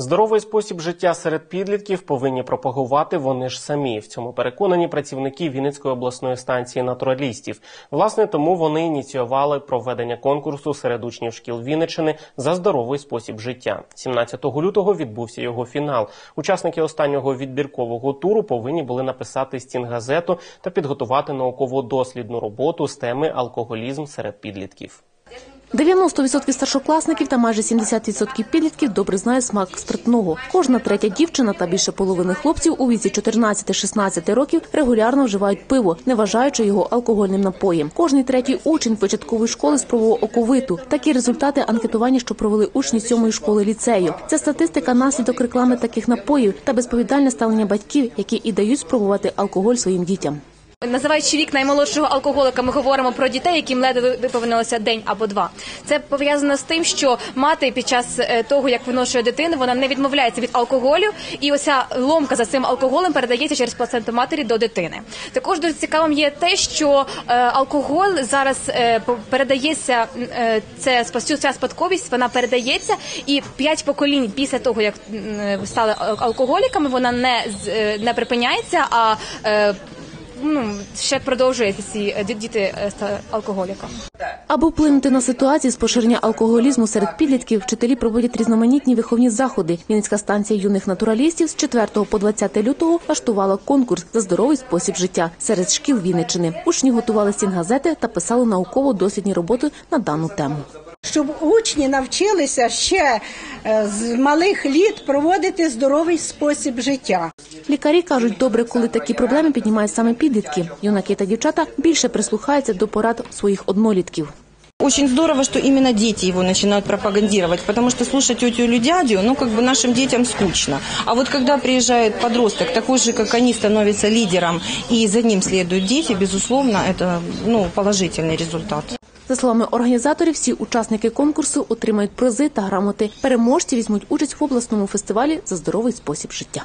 Здоровий спосіб життя серед підлітків повинні пропагувати вони ж самі. В цьому переконані працівники Вінницької обласної станції натуралістів. Власне, тому вони ініціювали проведення конкурсу серед учнів шкіл Вінниччини за здоровий спосіб життя. 17 лютого відбувся його фінал. Учасники останнього відбіркового туру повинні були написати стінгазету та підготувати науково-дослідну роботу з теми алкоголізм серед підлітків. 90% старшокласників та майже 70% підлітків добре знає смак спиртного. Кожна третя дівчина та більше половини хлопців у віці 14-16 років регулярно вживають пиво, не вважаючи його алкогольним напоєм. Кожний третій учень початкової школи спробував оковиту. Такі результати анкетування, що провели учні сьомої школи ліцею. Ця статистика наслідок реклами таких напоїв та безповідальне ставлення батьків, які і дають спробувати алкоголь своїм дітям. Називаючи вік наймолодшого алкоголика, ми говоримо про дітей, яким ледве виповнилося день або два. Це пов'язано з тим, що мати під час е, того, як виношує дитину, вона не відмовляється від алкоголю, і оця ломка за цим алкоголем передається через плаценту матері до дитини. Також дуже цікавим є те, що е, алкоголь зараз е, передається. Це ця спадковість, вона передається, і п'ять поколінь після того, як стали алкоголіками, вона не не припиняється, а ну ще продовжується ці е, ді- діти е. Аби вплинути на ситуацію з поширення алкоголізму серед підлітків, вчителі проводять різноманітні виховні заходи. Вінницька станція юних натуралістів з 4 по 20 лютого влаштувала конкурс за здоровий спосіб життя серед шкіл Вінниччини. Учні готували стінгазети та писали науково-дослідні роботи на дану тему щоб учні навчилися ще е, з малих літ проводити здоровий спосіб життя. Лікарі кажуть, добре, коли такі проблеми піднімають саме підлітки. Юнаки та дівчата більше прислухаються до порад своїх однолітків. Очень здорово, что именно дети его начинают пропагандировать, потому что слушать тетю или дядю, ну, как бы нашим детям скучно. А вот когда приезжает подросток, такой же, как они, становится лидером, и за ним следуют дети, безусловно, это, ну, положительный результат. За словами організаторів, всі учасники конкурсу отримають призи та грамоти. Переможці візьмуть участь в обласному фестивалі за здоровий спосіб життя.